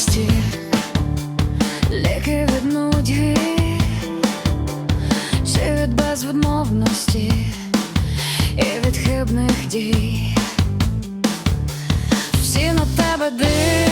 старості, ліки від нудьги чи від безвідмовності і від хибних дій. Всі на тебе дивляться.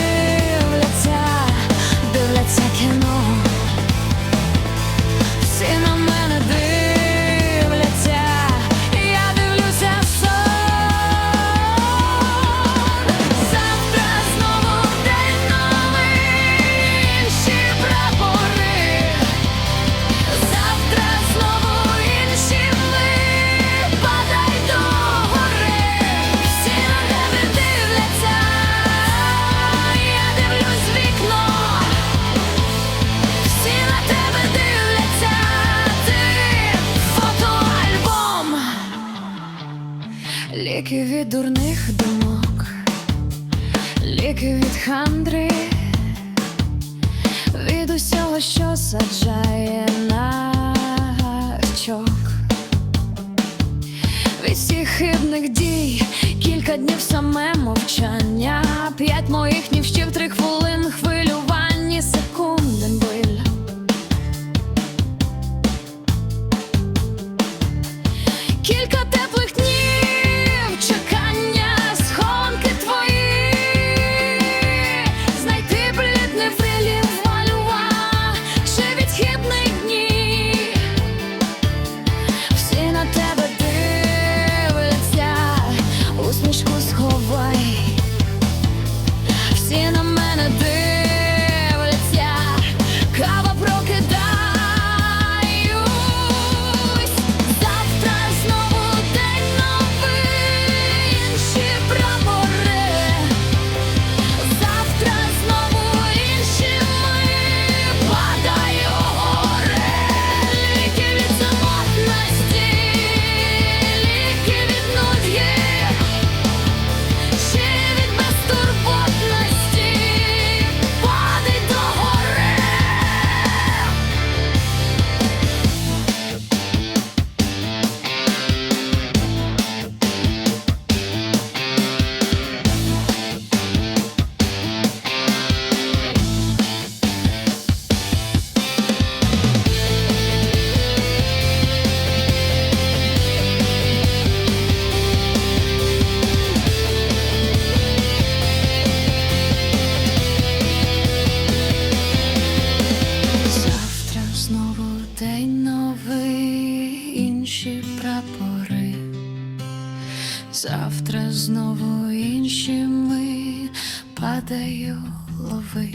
Ліки від дурних думок, ліки від хандри, від усього, що саджає начок, від всіх хибних дій, кілька днів саме мовчання. ховай всі на. завтра знову інші ми падаю лови.